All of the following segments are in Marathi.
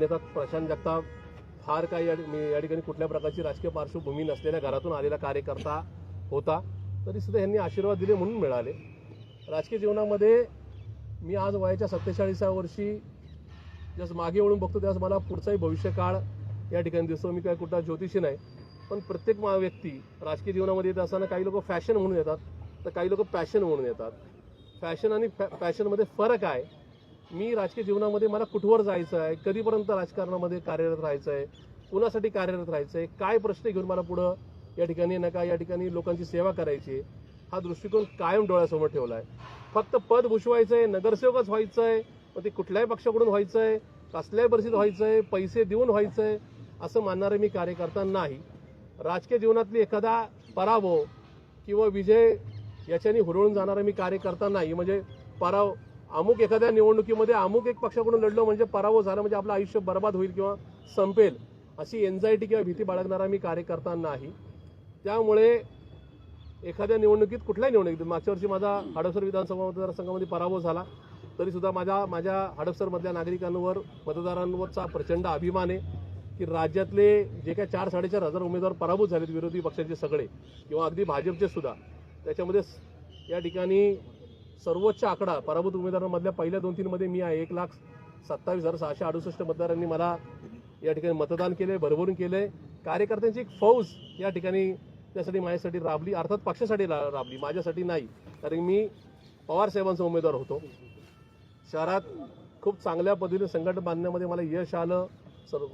अन्यथा प्रशांत जगताप फार काही या मी या ठिकाणी कुठल्या प्रकारची राजकीय पार्श्वभूमी नसलेल्या घरातून आलेला कार्यकर्ता होता तरी सुद्धा यांनी आशीर्वाद दिले म्हणून मिळाले. राजकीय जीवनामध्ये मी आज वयाच्या सत्तेचाळीसाव्या वर्षी जस मागे वळून बघतो त्यास मला पुढचाही भविष्यकाळ या ठिकाणी दिसतो. मी काय कुठला ज्योतिषी नाही पण प्रत्येक मा- व्यक्ती राजकीय जीवनामध्ये येत असताना काही लोक फॅशन म्हणून येतात तर काही लोक पॅशन म्हणून येतात. फॅशन आणि फॅ पॅशनमध्ये फरक आहे. मी राजकीय जीवनामध्ये मला कुठवर जायचं आहे? कधीपर्यंत राजकारणामध्ये कार्यरत राहायचं आहे? कुणासाठी कार्यरत राहायचं आहे? काय प्रश्न घेऊन मला पुढं या ठिकाणी नका या ठिकाणी लोकांची सेवा करायची? आहे, हा दृष्टिकोन कायम डोळ्यासमोर ठेवला आहे फक्त पद भुषवायचं आहे नगरसेवकच व्हायचं आहे मग ते कुठल्याही पक्षाकडून व्हायचं आहे कसल्याही परिस्थितीत व्हायचं आहे पैसे देऊन व्हायचं आहे असं मानणारे मी कार्यकर्ता नाही. राजकीय जीवनातली एखादा पराभव किंवा विजय याच्याने हुरळून जाणारा मी कार्यकर्ता नाही. म्हणजे पराव अमुक एखाद्या निवडणुकीमध्ये अमुक एक पक्षाकडून लढलो म्हणजे पराभव झाला म्हणजे आपलं आयुष्य बर्बाद होईल किंवा संपेल अशी एन्झायटी किंवा भीती बाळगणारा मी कार्यकर्ता नाही. त्यामुळे एखाद्या निवडणुकीत कुठल्याही निवडणुकीत मागच्या वर्षी माझा हडपसर विधानसभा मतदारसंघामध्ये पराभव झाला तरी सुद्धा माझ्या माझ्या हडपसरमधल्या नागरिकांवर मतदारांवरचा प्रचंड अभिमान आहे की राज्यातले जे काय चार साडेचार हजार उमेदवार पराभूत झालेत विरोधी पक्षाचे सगळे किंवा अगदी भाजपचे सुद्धा त्याच्यामध्ये या ठिकाणी सर्वोच्च आकडा पराभूत उमेदवारांमधल्या पहिल्या दोन तीनमध्ये मी आहे. एक लाख सत्तावीस हजार सहाशे अडुसष्ट मतदारांनी मला या ठिकाणी मतदान केले भरभरून केले कार्यकर्त्यांची एक फौज या ठिकाणी त्यासाठी माझ्यासाठी राबली अर्थात पक्षासाठी रा- राबली माझ्यासाठी नाही. कारण मी पवारसाहेबांचा उमेदवार होतो. शहरात खूप चांगल्या पद्धतीने संघटन बांधण्यामध्ये मला यश आलं. सर्व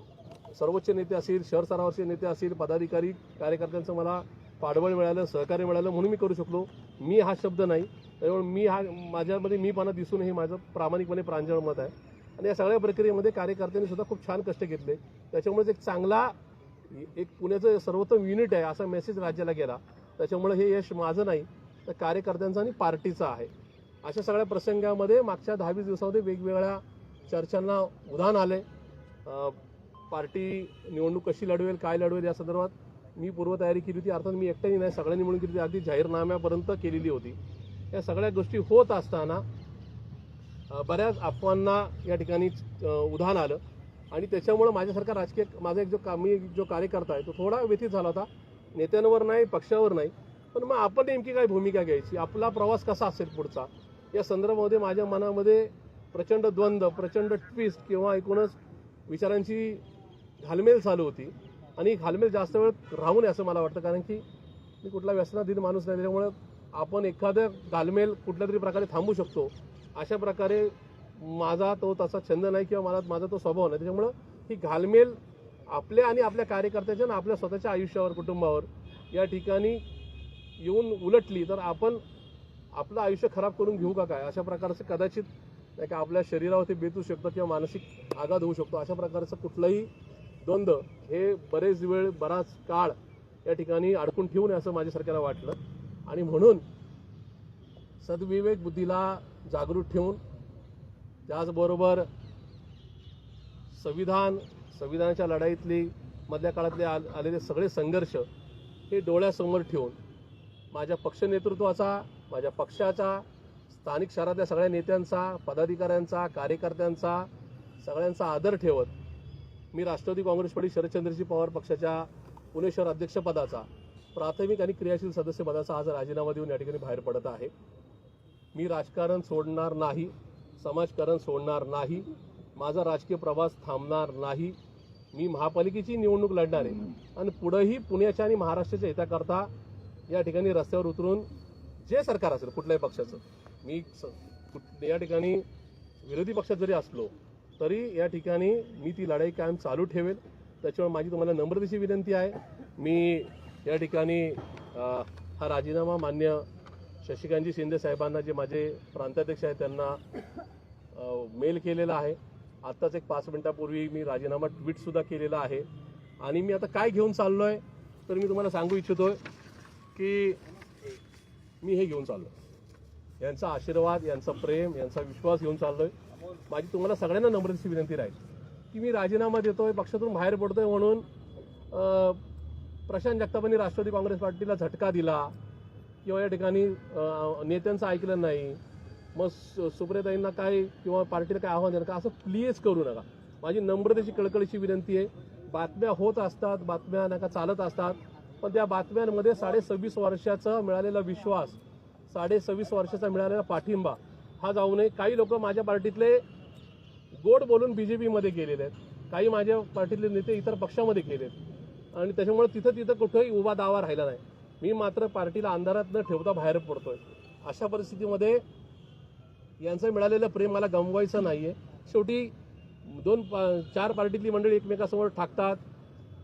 सर्वोच्च नेते असतील शहर स्तरावरचे नेते असतील पदाधिकारी कार्यकर्त्यांचं मला पाठबळ मिळालं सहकार्य मिळालं म्हणून मी करू शकलो. मी हा शब्द नाही. त्यामुळे मी हा माझ्यामध्ये मी मीपणा दिसून हे माझं प्रामाणिकपणे प्रांजळ मत आहे. आणि या सगळ्या प्रक्रियेमध्ये कार्यकर्त्यांनी सुद्धा खूप छान कष्ट घेतले. त्याच्यामुळेच एक चांगला एक पुण्याचं सर्वोत्तम युनिट आहे असा मेसेज राज्याला गेला. त्याच्यामुळे हे यश माझं नाही तर कार्यकर्त्यांचं आणि पार्टीचं आहे. अशा सगळ्या प्रसंगामध्ये मागच्या दहावीस दिवसामध्ये वेगवेगळ्या चर्चांना उधाण आले पार्टी निवडणूक कशी लढवेल काय लढवेल या संदर्भात मी पूर्वतयारी केली होती. अर्थात मी एकट्याने नाही सगळ्यांनी मिळून केली होती. अगदी जाहीरनाम्यापर्यंत केलेली होती. या सगळ्या गोष्टी होत असताना बऱ्याच अफवांना या ठिकाणी उधाण आलं. आणि त्याच्यामुळं माझ्यासारखा राजकीय माझा एक जो का मी जो कार्यकर्ता आहे तो थोडा व्यथित झाला होता. नेत्यांवर नाही पक्षावर नाही. पण मग आपण नेमकी काय भूमिका घ्यायची? आपला प्रवास कसा असेल पुढचा? या संदर्भामध्ये माझ्या मनामध्ये प्रचंड द्वंद्व प्रचंड ट्विस्ट किंवा एकूणच विचारांची घालमेल चालू होती. आणि घालमेल जास्त वेळ राहू नये असं मला वाटतं. कारण की मी कुठला व्यसनाधीन माणूस नाही त्याच्यामुळे आपण एखाद्या घालमेल कुठल्या तरी प्रकारे थांबू शकतो. अशा प्रकारे माझा तो तसा छंद नाही किंवा मला माझा तो स्वभाव नाही. त्याच्यामुळं ही घालमेल आपल्या आणि आपल्या कार्यकर्त्याच्या आणि आपल्या स्वतःच्या आयुष्यावर कुटुंबावर या ठिकाणी येऊन उलटली तर आपण आपलं आयुष्य खराब करून घेऊ का काय? अशा प्रकारचं कदाचित नाही का आपल्या शरीरावरती बेतू शकतं किंवा मानसिक आघात होऊ शकतो. अशा प्रकारचं कुठलंही द्वंद्व हे बरेच वेळ बराच काळ या ठिकाणी अडकून ठेवू नये असं माझ्यासारख्याला वाटलं. आणि म्हणून सद्विवेक बुद्धीला जागृत ठेवून त्याचबरोबर संविधान संविधानाच्या लढाईतली मधल्या काळातले आल- आलेले सगळे संघर्ष हे डोळ्यासमोर ठेवून माझ्या पक्ष नेतृत्वाचा माझ्या पक्षाचा स्थानिक शहरातल्या सगळ्या नेत्यांचा पदाधिकाऱ्यांचा कार्यकर्त्यांचा सगळ्यांचा आदर ठेवत मी राष्ट्रवादी काँग्रेस पार्टी शरदचंद्रजी पवार पक्षाच्या पुणे शहर अध्यक्षपदाचा प्राथमिक आणि क्रियाशील सदस्य पदाचा आज राजीनामा देऊन या ठिकाणी बाहेर पडत आहे. मी राजकारण सोडणार नाही समाजकारण सोडणार नाही माझा राजकीय प्रवास थांबणार नाही. मी महापालिकेची निवडणूक लढणार आहे. आणि पुढेही पुण्याच्या आणि महाराष्ट्राच्या हिताकरता या ठिकाणी रस्त्यावर उतरून जे सरकार असेल कुठल्याही पक्षाचं मी स- कुठ- या ठिकाणी विरोधी पक्षात जरी असलो तरी या ठिकाणी मी ती लढाई कायम चालू ठेवेल. त्याच्यामुळे माझी तुम्हाला नम्रतेची विनंती आहे. मी या ठिकाणी हा राजीनामा मान्य शशिकांतजी शिंदे साहेबांना जे माझे प्रांताध्यक्ष आहेत त्यांना मेल केलेला आहे. आत्ताच एक पाच मिनिटापूर्वी मी राजीनामा ट्विटसुद्धा केलेला आहे. आणि मी आता काय घेऊन चाललो आहे तर मी तुम्हाला सांगू इच्छितो की मी हे घेऊन चाललोय. यांचा आशीर्वाद यांचा प्रेम यांचा विश्वास घेऊन चाललो आहे माझी तुम्हाला सगळ्यांना नम्रतेची विनंती राहील की मी राजीनामा देतोय पक्षातून बाहेर पडतोय म्हणून प्रशांत जगतापांनी राष्ट्रवादी काँग्रेस पार्टीला झटका दिला. किंवा या ठिकाणी नेत्यांचं ऐकलं नाही. मग सु- सुप्रियाताईंना काय किंवा पार्टीला काय आव्हान देणार? का असं प्लीज करू नका. माझी नम्रतेची कळकळीची विनंती आहे. बातम्या होत असतात बातम्या नका चालत असतात पण त्या बातम्यांमध्ये साडे सव्वीस वर्षाचा मिळालेला विश्वास साडे सव्वीस वर्षाचा मिळालेला पाठिंबा हा जाऊ नये. काही लोक माझ्या पार्टीतले गोड बोलून बी जे पीमध्ये गेलेले आहेत. काही माझ्या पार्टीतले नेते इतर पक्षामध्ये गेलेत. आणि त्याच्यामुळे तिथं तिथं कुठंही उभा दावा राहिला नाही. मी मात्र पार्टीला अंधारात न ठेवता बाहेर पडतोय. अशा परिस्थितीमध्ये यांचं मिळालेलं प्रेम मला गमवायचं नाही आहे शेवटी दोन पा- चार पार्टीतली मंडळी एकमेकासमोर ठाकतात.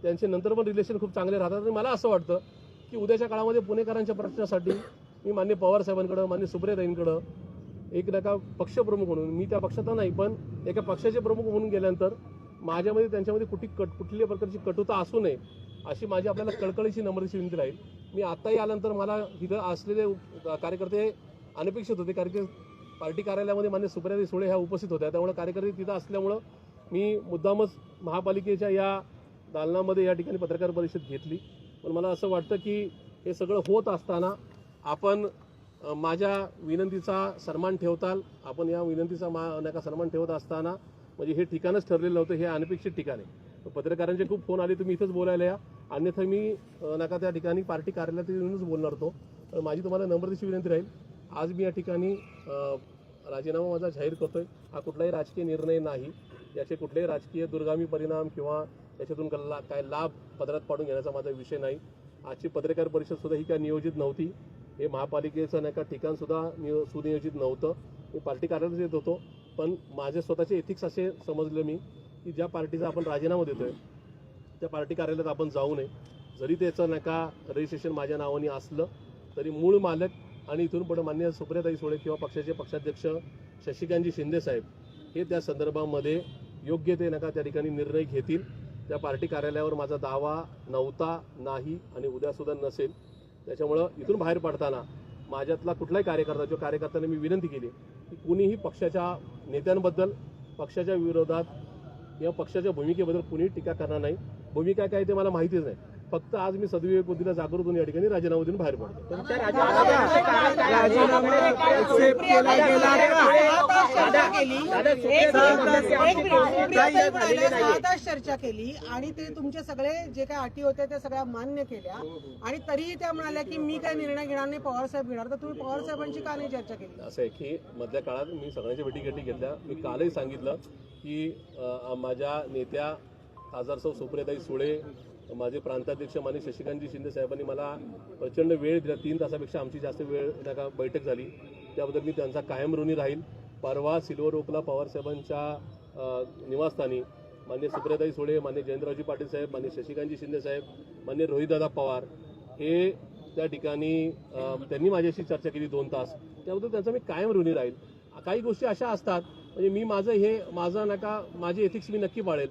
त्यांचे नंतर पण रिलेशन खूप चांगले राहतात. आणि मला असं वाटतं की उद्याच्या काळामध्ये पुणेकरांच्या प्रश्नासाठी मी मान्य पवार साहेबांकडं मान्य सुब्रेताईंकडं एक नका पक्षप्रमुख म्हणून मी त्या पक्षात नाही पण एका पक्षाचे प्रमुख म्हणून गेल्यानंतर माझ्यामध्ये त्यांच्यामध्ये कुठली कट कुठल्या प्रकारची कटुता असू नये. अशी माझी आपल्याला कळकळीची नम्रशी विनंती राहील. मी आत्ताही आल्यानंतर मला तिथं असलेले कार्यकर्ते अनपेक्षित होते कारण की पार्टी कार्यालयामध्ये मान्य सुप्रियाताई सुळे ह्या उपस्थित होत्या. त्यामुळे कार्यकर्ते तिथं असल्यामुळं मी मुद्दामच महापालिकेच्या या दालनामध्ये या ठिकाणी पत्रकार परिषद घेतली. पण मला असं वाटतं की हे सगळं होत असताना आपण माझ्या विनंतीचा सन्मान ठेवताल. आपण या विनंतीचा मा नका सन्मान ठेवत असताना म्हणजे हे ठिकाणच ठरलेलं होतं हे अनपेक्षित ठिकाण आहे. पत्रकारांचे खूप फोन आले तुम्ही इथंच बोलायला या. अन्यथा मी नका त्या ठिकाणी पार्टी कार्यालयात येऊनच बोलणार होतो तर माझी तुम्हाला नम्रतेची विनंती राहील. आज मी या ठिकाणी राजीनामा माझा जाहीर करतोय. हा कुठलाही राजकीय निर्णय नाही. याचे कुठलेही राजकीय दुर्गामी परिणाम किंवा याच्यातून ला काय लाभ पदरात पाडून घेण्याचा माझा विषय नाही. आजची पत्रकार परिषद सुद्धा ही काय नियोजित नव्हती. हे महापालिकेचं नाही का ठिकाणसुद्धा नियो सुनियोजित नव्हतं. मी पार्टी कार्यालयात येत होतो. पण माझे स्वतःचे एथिक्स असे समजले मी. की ज्या पार्टीचा आपण राजीनामा देतोय त्या पार्टी कार्यालयात आपण जाऊ नये. जरी त्याचं नका रजिस्ट्रेशन माझ्या नावाने असलं तरी मूळ मालक आणि इथून पुढे मान्य सुप्रियाताई सोळे किंवा पक्षाचे पक्षाध्यक्ष शशिकांतजी शिंदे साहेब हे त्या संदर्भामध्ये योग्य ते नका त्या ठिकाणी निर्णय घेतील. त्या पार्टी कार्यालयावर माझा दावा नव्हता नाही आणि उद्यासुद्धा नसेल. त्याच्यामुळं इथून बाहेर पडताना माझ्यातला कुठलाही कार्यकर्ता जो कार्यकर्त्यांना मी विनंती केली की कुणीही पक्षाच्या नेत्यांबद्दल पक्षाच्या विरोधात किंवा पक्षाच्या भूमिकेबद्दल कुणीही टीका करणार नाही. भूमिका काय ते मला माहितीच नाही. फक्त आज मी सद्विवेक बुद्धीला जागृत होऊन या ठिकाणी राजीनामा देऊन बाहेर पडतो चर्चा केली आणि ते तुमचे सगळे जे काही अटी होत्या त्या सगळ्या मान्य केल्या आणि तरीही त्या म्हणाल्या की मी काय निर्णय घेणार नाही पवार साहेब घेणार तर तुम्ही पवार साहेबांची का नाही चर्चा केली असं आहे की मधल्या काळात मी सगळ्यांच्या भेटी गाठी घेतल्या मी कालही सांगितलं की माझ्या नेत्या खासदार सौ सुप्रियाताई सुळे माझे प्रांताध्यक्ष माने शशिकांतजी शिंदे साहेबांनी मला प्रचंड वेळ दिला. तीन तासापेक्षा आमची जास्त वेळ त्या बैठक झाली. त्याबद्दल मी त्यांचा कायम ऋणी राहील. परवा सिल्वर ओकला पवार साहेबांच्या निवासस्थानी मान्य सुप्रियाताई सोळे मान्य जयंतरावजी पाटील साहेब मान्य शशिकांतजी शिंदे साहेब मान्य रोहितदादा पवार हे त्या ठिकाणी त्यांनी माझ्याशी चर्चा केली दोन तास. त्याबद्दल त्यांचा मी कायम ऋणी राहील. काही गोष्टी अशा असतात म्हणजे मी माझं हे माझं नका माझे एथिक्स मी नक्की पाळेल.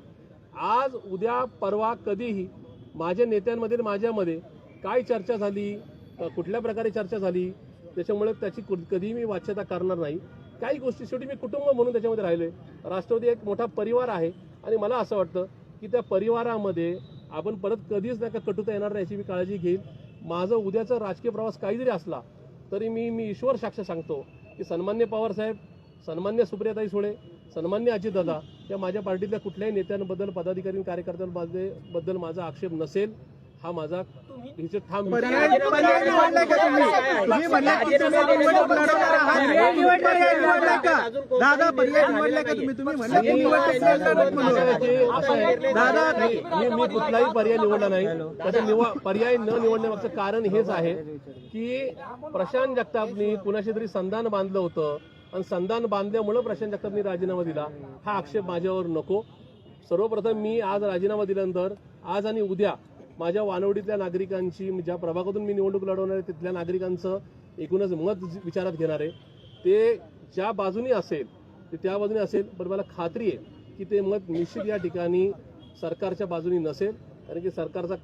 आज उद्या परवा कधीही माझ्या नेत्यांमध्ये आणि माझ्यामध्ये काय चर्चा झाली? कुठल्या प्रकारे चर्चा झाली? त्याच्यामुळे त्याची कधीही मी वाच्यता करणार नाही. काही गोष्टी शेवटी मी कुटुंब म्हणून त्याच्यामध्ये राहिले राष्ट्रवादी एक मोठा परिवार आहे आणि मला असं वाटतं की त्या परिवारामध्ये आपण परत कधीच नाही का कटुता येणार नाही याची मी काळजी घेईल माझं उद्याचा राजकीय प्रवास काही जरी असला तरी मी मी ईश्वर साक्ष सांगतो की सन्मान्य पवार साहेब सन्मान्य सुप्रियाताई सुळे सन्मान्य अजितदादा या माझ्या पार्टीतल्या कुठल्याही नेत्यांबद्दल पदाधिकारी आणि कार्यकर्त्यांबद्दल बद्दल माझा आक्षेप नसेल हा माझा हिचे ठाम दादा पर्याय का तुम्ही? तुम्ही दादा मी मी- मी कुठलाही पर्याय निवडला नाही. त्याचं निवा पर्याय न निवडण्यामागचं कारण हेच आहे की प्रशांत जगतापनी कुणाशी तरी संधान बांधलं होतं. आणि संधान बांधल्यामुळं प्रशांत जगतापनी राजीनामा दिला. हा आक्षेप माझ्यावर नको. सर्वप्रथम मी आज राजीनामा दिल्यानंतर आज आणि उद्या माझ्या वानवडीतल्या नागरिकांची ज्या प्रभागातून मी निवडणूक लढवणार आहे तिथल्या नागरिकांचं एकूणच मत विचारात घेणार आहे. ते ज्या बाजूनी असेल ते त्या बाजूने असेल पण मला खात्री आहे की ते मत निश्चित या ठिकाणी सरकारच्या बाजूनी नसेल कारण की सरकारचा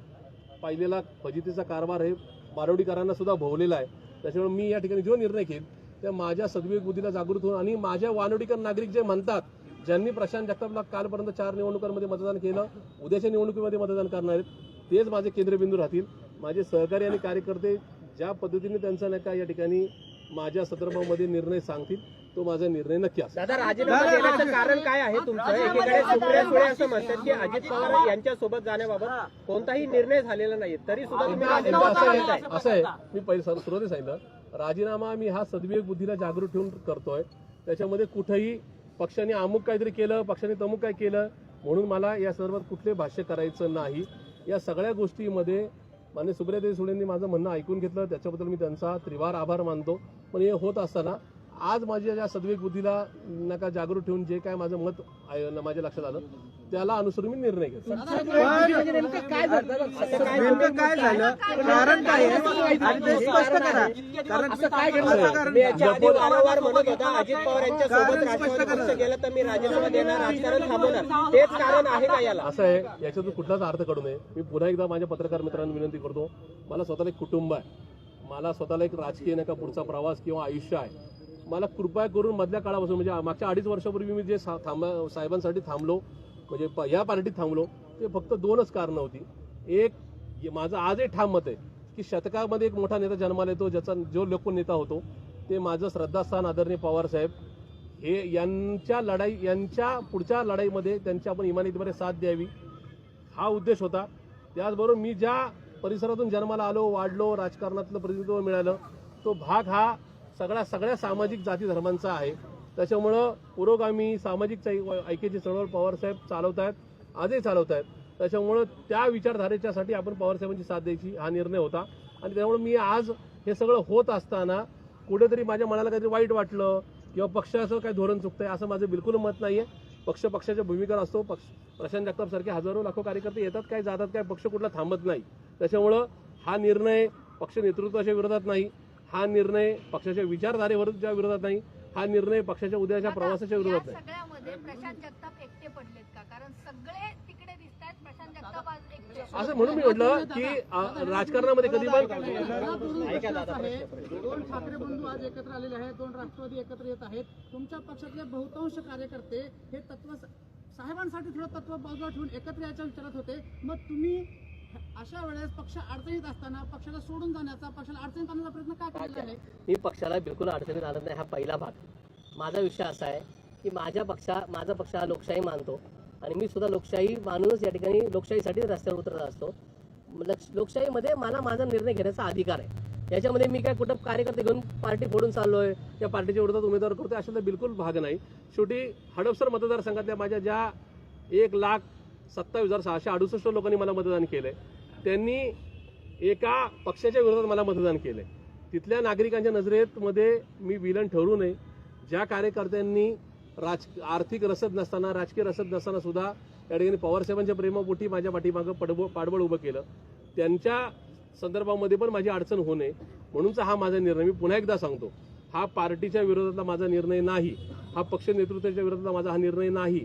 पाहिलेला फजितीचा कारभार हे बारवडीकरांना सुद्धा भोवलेला आहे. त्याच्यामुळे मी या ठिकाणी जो निर्णय घेईल त्या माझ्या सद्विवेक बुद्धीला जागृत होऊन आणि माझ्या वानवडीकर नागरिक जे म्हणतात ज्यांनी प्रशांत जगतापला कालपर्यंत चार निवडणुकांमध्ये मतदान केलं उद्याच्या निवडणुकीमध्ये मतदान करणार आहेत तेच माझे केंद्रबिंदू राहतील. माझे सहकारी आणि कार्यकर्ते ज्या पद्धतीने त्यांचा नका या ठिकाणी माझ्या संदर्भामध्ये निर्णय सांगतील तो माझा निर्णय नक्की असेल. दादा राजीनामा देण्याचं कारण काय आहे तुमचं? एकीकडे सुप्रिया सुळे असं म्हणतात की अजित पवार यांच्यासोबत जाण्याबाबत कोणताही निर्णय झालेला नाही तरी सुद्धा असं का आहे. मी पहिले सर- सुरुवातीला सांगितलं राजीनामा मी हा सद्विवेक बुद्धीला जागृत ठेवून करतोय. त्याच्यामध्ये कुठंही पक्षाने अमुक काहीतरी केलं पक्षाने तमुक काय केलं म्हणून मला या संदर्भात कुठले भाष्य करायचं नाही. या सगळ्या गोष्टीमध्ये मान्य सुप्रियादेवी सुळेंनी माझं म्हणणं ऐकून घेतलं. त्याच्याबद्दल मी त्यांचा त्रिवार आभार मानतो. पण हे होत असताना आज माझ्या ज्या सद्विवेक बुद्धीला नका जागृत ठेवून जे काय माझं मत आहे- माझ्या लक्षात आलं त्याला अनुसरून मी निर्णय घेतला. नेमकं काय झालं? कारण काय आहे? आणि ते स्पष्ट करा. कारण असं कारण मी याच्या आधी वारंवार म्हणत होता अजित पवार यांच्या सोबत राष्ट्रवादी. पक्ष गेलं तर मी राजीनामा देणार राजकारण थांबवणार. तेच कारण आहे का याला. असं आहे याच्यातून कुठलाच अर्थ काढू नये. मी पुन्हा एकदा माझ्या पत्रकार मित्रांना विनंती करतो मला स्वतःला एक कुटुंब आहे. मला स्वतःला एक राजकीय नाही का पुढचा प्रवास किंवा आयुष्य आहे. मला कृपया करून मधल्या काळापासून म्हणजे मागच्या अडीच वर्षापूर्वी मी जे सा- थांब साहेबांसाठी थांबलो म्हणजे प- या पार्टीत थांबलो. ते फक्त दोनच कारणं होती. एक माझं आजही ठाम मत आहे की शतकामध्ये एक मोठा नेता जन्माला येतो ज्याचा जो लोकनेता होतो ते माझं श्रद्धास्थान आदरणीय पवार साहेब. हे यांच्या लढाई यांच्या पुढच्या लढाईमध्ये त्यांची आपण इमानितीमध्ये साथ द्यावी. हा उद्देश होता. त्याचबरोबर मी ज्या परिसरातून जन्माला आलो वाढलो राजकारणातलं प्रतिनिधित्व मिळालं तो भाग हा सगळ्या सगळ्या सामाजिक जाती धर्मांचा आहे. त्याच्यामुळं पुरोगामी सामाजिक ऐक्याची चळवळ पवारसाहेब चालवत आहेत आजही चालवत आहेत त्याच्यामुळं त्या विचारधारेच्यासाठी आपण पवारसाहेबांची साथ द्यायची हा निर्णय होता. आणि त्यामुळे मी आज हे सगळं होत असताना कुठेतरी माझ्या मनाला काहीतरी वाईट वाटलं किंवा पक्षाचं काही धोरण चुकतं आहे असं माझं बिलकुल मत नाही आहे पक्ष पक्षाच्या भूमिकेवर असतो. पक्ष प्रशांत जगतापसारखे हजारो लाखो कार्यकर्ते येतात. काय जातात काय पक्ष कुठला थांबत नाही. त्याच्यामुळं हा निर्णय पक्ष नेतृत्वाच्या विरोधात नाही. हा निर्णय पक्षाच्या विचारधारेवरच्या विरोधात नाही हा निर्णय पक्षाच्या उद्याच्या प्रवासाच्या विरोधात नाही सगळ्यामध्ये प्रशांत जगताप एकटे पडलेत का? कारण सगळे तिकडे दिसत आहेत प्रशांत जगताप आज एकटे असं म्हणून मी म्हटलं की राजकारणामध्ये कधी पण ऐका दादा प्रश्न. दोन ठाकरे बंधू आज एकत्र आलेले आहेत दोन राष्ट्रवादी एकत्र येत आहेत. तुमच्या पक्षातले बहुतांश कार्यकर्ते हे तत्व साहेबांसाठी थोडं तत्व बाजूला ठेवून एकत्र यायच्या विचारात होते. मग तुम्ही अशा वेळेस पक्ष अडचणीत असताना पक्षाला सोडून जाण्याचा पक्षाला अडचणीत आणण्याचा प्रयत्न का केलेला आहे? मी पक्षाला बिलकुल अडचणीत आणत नाही हा पहिला भाग. माझा विषय असा आहे की माझ्या पक्षा माझा पक्ष हा लोकशाही मानतो. आणि मी सुद्धा लोकशाही मानूनच या ठिकाणी लोकशाहीसाठी रस्त्यावर उतरत असतो. लोकशाहीमध्ये मला माझा निर्णय घेण्याचा अधिकार आहे. याच्यामध्ये मी काय कुठं कार्यकर्ते घेऊन पार्टी फोडून चाललोय या पार्टीच्या विरोधात उमेदवार करतोय अशातला बिलकुल भाग नाही. शेवटी हडपसर मतदारसंघातल्या माझ्या ज्या एक लाख सत्तावीस हजार सहाशे अडुसष्ट लोकांनी मला मतदान केलंय. त्यांनी एका पक्षाच्या विरोधात मला मतदान केलंय. तिथल्या नागरिकांच्या नजरेतमध्ये मी विलन ठरू नये. ज्या कार्यकर्त्यांनी राज आर्थिक रसद नसताना राजकीय रसद नसताना सुद्धा या ठिकाणी पवारसाहेबांच्या प्रेमापोटी माझ्या पाठीमागं पडब पाठबळ उभं केलं. त्यांच्या संदर्भामध्ये पण माझी अडचण होऊ नये. म्हणूनचा हा माझा निर्णय. मी पुन्हा एकदा सांगतो हा पार्टीच्या विरोधातला माझा निर्णय नाही. हा पक्ष नेतृत्वाच्या विरोधातला माझा हा निर्णय नाही.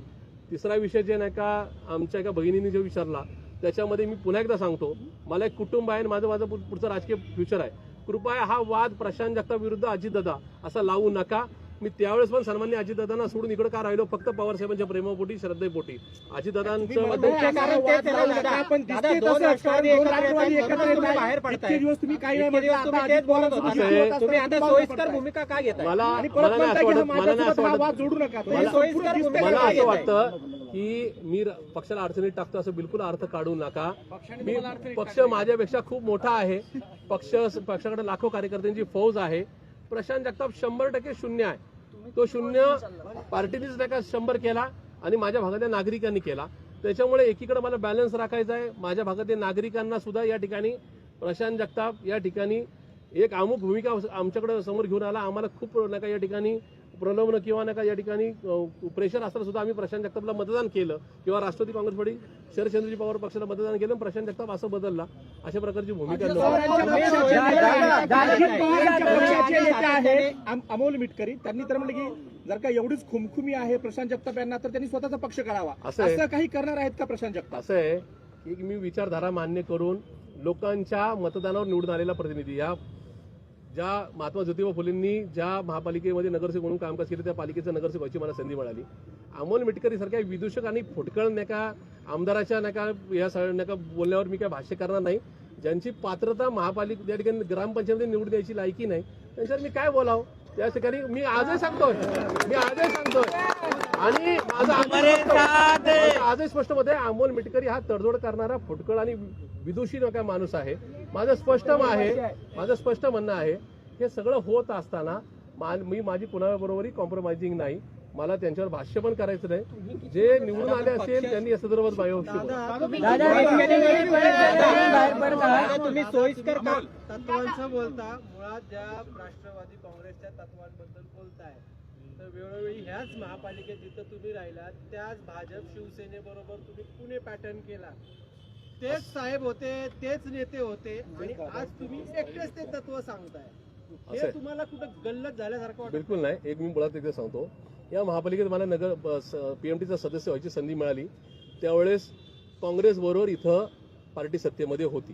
तिसरा विषय जे नाही का आमच्या एका भगिनीने जो विचारला त्याच्यामध्ये मी पुन्हा एकदा सांगतो मला एक कुटुंब आहे आणि माझं माझं पुढचं राजकीय फ्युचर आहे. कृपया हा वाद प्रशांत जगताविरुद्ध अजित अजितदादा असा लावू नका. मी त्यावेळेस पण सन्मान्य अजितदादांना सोडून इकडे का राहिलो? फक्त पवार साहेबांच्या प्रेमापोटी श्रद्धेपोटी. मला असं वाटत का मी पक्षाला अडचणीत टाकतो असं बिलकुल अर्थ काढू नका. मी पक्ष माझ्यापेक्षा खूप मोठा आहे. पक्ष पक्षाकडे लाखो कार्यकर्त्यांची फौज आहे. प्रशांत जगताप शंभर टक्के शून्य आहे. तो शून्य पार्टीनेच नाही का शंभर केला आणि माझ्या भागातल्या नागरिकांनी केला. त्याच्यामुळे एकीकडे मला बॅलन्स राखायचा आहे. माझ्या भागातील नागरिकांना सुद्धा या ठिकाणी प्रशांत जगताप या ठिकाणी एक अमुक भूमिका आमच्याकडे समोर घेऊन आला. आम्हाला खूप नका या ठिकाणी प्रलोभन किंवा नका या ठिकाणी प्रेशर असताना सुद्धा आम्ही प्रशांत जगतापला मतदान केलं. किंवा राष्ट्रवादी काँग्रेस पार्टी शरदचंद्रजी पवार पक्षाला मतदान केलं प्रशांत जगताप असं बदलला. अशा प्रकारची भूमिका अमोल मिटकरी त्यांनी तर म्हणले की जर का एवढीच खुमखुमी आहे प्रशांत जगताप यांना तर त्यांनी स्वतःचा पक्ष आहे. असं काही करणार आहेत का प्रशांत जगताप? असं आहे. की मी विचारधारा मान्य करून लोकांच्या मतदानावर निवडून आलेला प्रतिनिधी. या ज्या महात्मा ज्योतिबा फुलेंनी ज्या महापालिकेमध्ये नगरसेवक म्हणून कामकाज केलं त्या पालिकेचं नगरसेवक व्हायची मला संधी मिळाली. अमोल मिटकरी सारख्या विदूषक आणि फुटकळ नका आमदाराच्या नका या स- नका बोलण्यावर मी काय भाष्य करणार नाही. ज्यांची पात्रता महापालिका त्या ठिकाणी ग्रामपंचायतीमध्ये निवडून द्यायची लायकी नाही त्यांच्यावर मी काय बोलावं? त्या ठिकाणी मी आजही सांगतोय. मी आजही सांगतोय. आणि माझं आजही स्पष्ट- आहे अमोल मिटकरी हा तडजोड करणारा फुटकळ आणि विदुषी नका माणूस आहे माझं स्पष्ट आहे माझं स्पष्ट म्हणणं आहे हे सगळं होत असताना मा- मी माझी कुणाबरोबरही कॉम्प्रोमाइजिंग नाही. मला त्यांच्यावर भाष्य पण करायचं नाही. जे निवडून आले असेल त्यांनी या संदर्भात दादा, तुम्ही सोयीस्कर बोलता. मुळात ज्या राष्ट्रवादी काँग्रेसच्या तत्वांबद्दल बोलताय तर वेळोवेळी ह्याच महापालिकेत जिथं तुम्ही राहिलात त्याच भाजप शिवसेनेबरोबर तुम्ही पुणे पॅटर्न केला. तेच साहेब होते तेच नेते होते आणि आज तुम्ही एकटेच ते तत्व सांगताय. हे. तुम्हाला कुठं गल्लत झाल्यासारखं बिलकुल नाही? एक मी मुळात एकदा सांगतो. या महापालिकेत मला नगर पीएमटीचा सदस्य व्हायची संधी मिळाली. त्यावेळेस काँग्रेसबरोबर इथं पार्टी सत्तेमध्ये होती.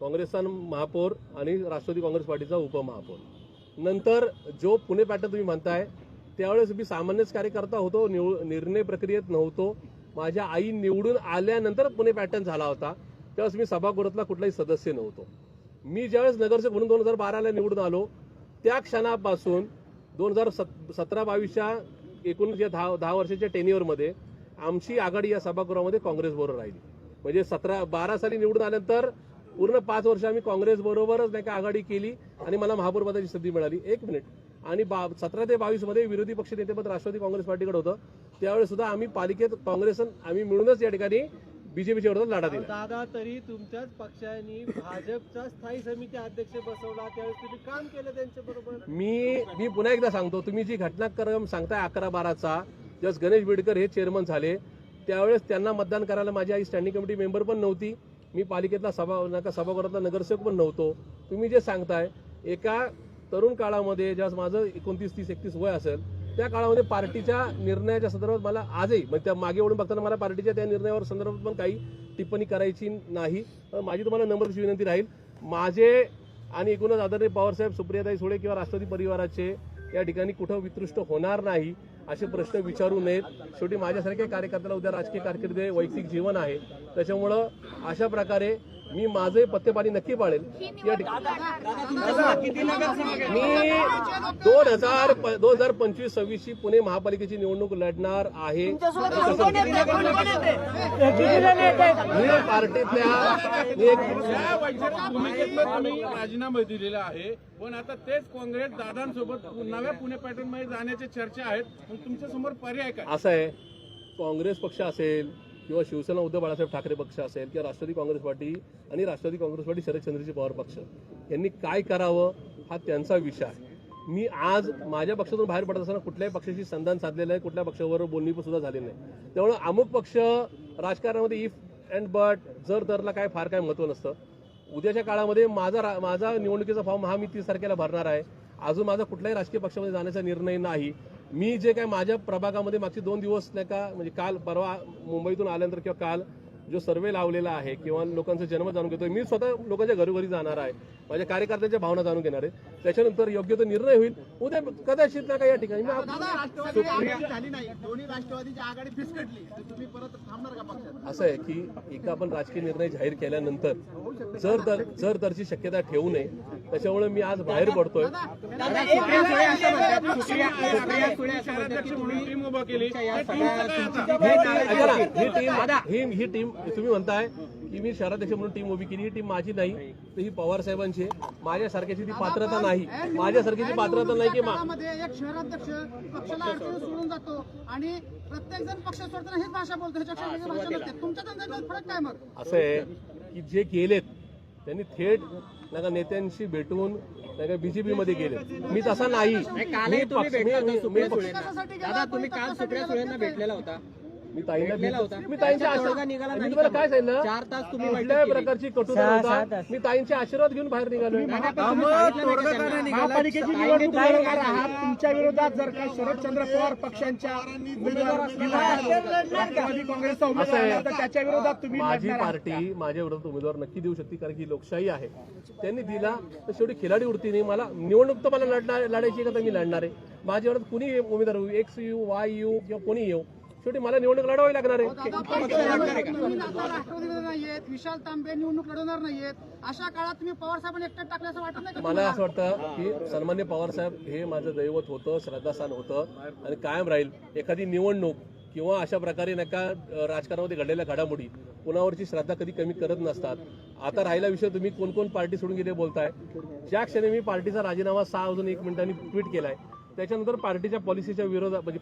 काँग्रेसचा महापौर आणि राष्ट्रवादी काँग्रेस पार्टीचा उपमहापौर. नंतर जो पुणे पॅटर्न तुम्ही म्हणताय त्यावेळेस मी सामान्यच कार्यकर्ता होतो निव- निर्णय प्रक्रियेत नव्हतो. माझ्या आई निवडून आल्यानंतर पुणे पॅटर्न झाला होता. त्यावेळेस मी सभागृहातला कुठलाही सदस्य नव्हतो. मी ज्यावेळेस नगरसेवक म्हणून दोन हजार बाराला निवडून आलो त्या क्षणापासून दोन हजार सतरा बावीसच्या एकूण जे दहा दहा वर्षाच्या टेन्युअरमध्ये आमची आघाडी या सभागृहामध्ये काँग्रेसबरोबर राहिली. म्हणजे सतरा बारा साली निवडून आल्यानंतर पूर्ण पाच वर्ष आम्ही काँग्रेस बरोबरच नाही का आघाडी केली आणि मला महापौरपदाची संधी मिळाली. एक मिनिट. आणि बा सतरा ते बावीसमध्ये विरोधी पक्ष नेतेपद राष्ट्रवादी काँग्रेस पार्टीकडे होतं. त्यावेळेस सुद्धा आम्ही पालिकेत काँग्रेस आम्ही मिळूनच या ठिकाणी बीजेपीच्या विरोधात लढा दिला. दादा तरी तुमच्याच पक्षाने भाजपचा स्थायी समिती अध्यक्ष बसवला. त्यावेळेस तुम्ही काम केलं त्यांच्या बरोबर. मी मी पुन्हा एकदा सांगतो तुम्ही जी घटनाक्रम सांगताय अकरा बाराचा जस गणेश बिडकर हे चेअरमन झाले त्यावेळेस त्यांना मतदान करायला माझी आई स्टँडिंग कमिटी मेंबर पण नव्हती. मी पालिकेतला सभा नका सभागृहातला नगरसेवक पण नव्हतो. तुम्ही जे सांगताय एका तरुण काळामध्ये ज्यावेळेस माझं एकोणतीस तीस एकतीस वय असेल त्या काळामध्ये पार्टीच्या निर्णयाच्या संदर्भात मला आजही म्हणजे त्या मागे वळून बघताना मला पार्टीच्या त्या निर्णयावर संदर्भात पण काही टिप्पणी करायची नाही. माझी तुम्हाला नम्रची विनंती राहील. माझे आणि एकूणच आदरणीय पवारसाहेब सुप्रियाताई सोळे किंवा राष्ट्रवादी परिवाराचे या ठिकाणी कुठं वितृष्ट होणार नाही असे प्रश्न विचारू नयेत. शेवटी माझ्यासारख्या कार्यकर्त्याला उद्या राजकीय कारकिर्दी वैयक्तिक जीवन आहे. त्याच्यामुळं अशा प्रकारे मी माझे पत्तेपाणी नक्की पाळेल. या ठिकाणी मी दोन हजार दोन हजार पंचवीस सव्वीसची पुणे महापालिकेची निवडणूक लढणार आहे. मी पार्टीतल्या राजीनामा दिलेला आहे. पण आता तेच काँग्रेस दादांसोबत नव्या पुणे पॅटर्नमध्ये जाण्याची चर्चा आहेत. तुमच्यासमोर पर्याय काय? असं आहे. काँग्रेस पक्ष असेल किंवा शिवसेना उद्धव बाळासाहेब ठाकरे पक्ष असेल किंवा राष्ट्रवादी काँग्रेस पार्टी आणि राष्ट्रवादी काँग्रेस पार्टी शरदचंद्रजी पवार पक्ष यांनी काय करावं हा त्यांचा विषय आहे. मी आज माझ्या पक्षातून बाहेर पडत असताना कुठल्याही पक्षाशी संधान साधलेलं आहे कुठल्या पक्षावर बोलणी सुद्धा झाली नाही. त्यामुळे अमुक पक्ष राजकारणामध्ये इफ अँड बट जर दरला काय फार काय महत्त्व नसतं. उद्याच्या काळामध्ये माझा रा- माझा निवडणुकीचा फॉर्म हा मी तीस तारखेला भरणार आहे. अजून माझा कुठल्याही राजकीय पक्षामध्ये जाण्याचा निर्णय नाही. मी जे काय माझ्या प्रभागामध्ये मागचे दोन दिवस नाही का म्हणजे काल परवा मुंबईतून आल्यानंतर किंवा काल जो सर्वे लावलेला आहे किंवा लोकांचा जन्म जाणून घेतोय मी स्वतः लोकांच्या घरोघरी जाणार आहे माझ्या कार्यकर्त्यांच्या भावना जाणून घेणार आहे त्याच्यानंतर योग्य तो निर्णय होईल उद्या कदाचित ना का या ठिकाणी मी आप- झाली नाही दोन्ही राष्ट्रवादीची आघाडी फिसकटली तुम्ही परत थांबणार का पक्षात असं आहे की एका आपण राजकीय निर्णय जाहीर केल्यानंतर जर तर जर तरची शक्यता ठेवू नये त्याच्यामुळे मी आज बाहेर पडतोय ही टीम ही ही टीम तुम्ही म्हणताय की मी शहराध्यक्ष म्हणून टीम उभी केली ही टीम माझी नाही तर ही पवार साहेबांची आहे. माझ्यासारख्याची ती पात्रता नाही. माझ्यासारख्याची पात्रता नाही की मा- काळामध्ये एक शहराध्यक्ष पक्षाला अडचणीत सोडून जातो आणि प्रत्येक जण पक्ष सोडताना हेच भाषा बोलतो ह्याच्यापेक्षा वेगळी भाषा नसते. तुमच्या त्यांच्यात फरक काय मग? असं आहे की जे गेलेत त्यांनी थेट नाही का नेत्यांशी भेटून नाही का बीजेपी मध्ये गेले मी तसा नाही. तुम्ही काल सुप्रिया? सुळेंना? भेटलेला होता. मी ताईंना होता. मी निघाला तुम्हाला काय? सांगितलं? चार तास तुम्ही कुठल्याही. प्रकारची कटुता नव्हता मी ताईंचे आशीर्वाद घेऊन बाहेर निघालोय. महापालिकेची निवडणूक लढवणार आहात. तुमच्या विरोधात जर का शरदचंद्र पवार पक्षांच्या राष्ट्रवादी काँग्रेसचा उमेदवार आहे. आला तर त्याच्या विरोधात तुम्ही माझी पार्टी माझ्या विरोधात उमेदवार नक्की देऊ शकते कारण की लोकशाही आहे. त्यांनी दिला तर शेवटी खिलाडी उडती नाही मला निवडणूक तर मला लढणार लढायची का तर मी लढणार आहे. माझ्या विरोधात कुणी उमेदवार येऊ एक्स येऊ वाय येऊ किंवा कोणी येऊ शेवटी मला निवडणूक लढवावी लागणार आहे. विशाल तांबे निवडणूक लढवणार नाहीयेत. अशा काळात तुम्ही पवार साहेबांना एकट्यात टाकलं असं वाटत नाही का मला? असं वाटतं की सन्मान्य पवार साहेब हे माझं दैवत होतं श्रद्धास्थान होतं आणि कायम राहील. एखादी निवडणूक किंवा अशा प्रकारे नाही का अं, राजकारणामध्ये घडलेल्या घडामोडी कुणावरची श्रद्धा कधी कमी करत नसतात. आता राहिला विषय तुम्ही कोण कोण पार्टी सोडून गेले बोलताय. ज्या क्षणी मी पार्टीचा राजीनामा सहा वाजून एक मिनिटांनी ट्विट केलाय त्याच्यानंतर पार्टीच्या पॉलिसीच्या विरोधात म्हणजे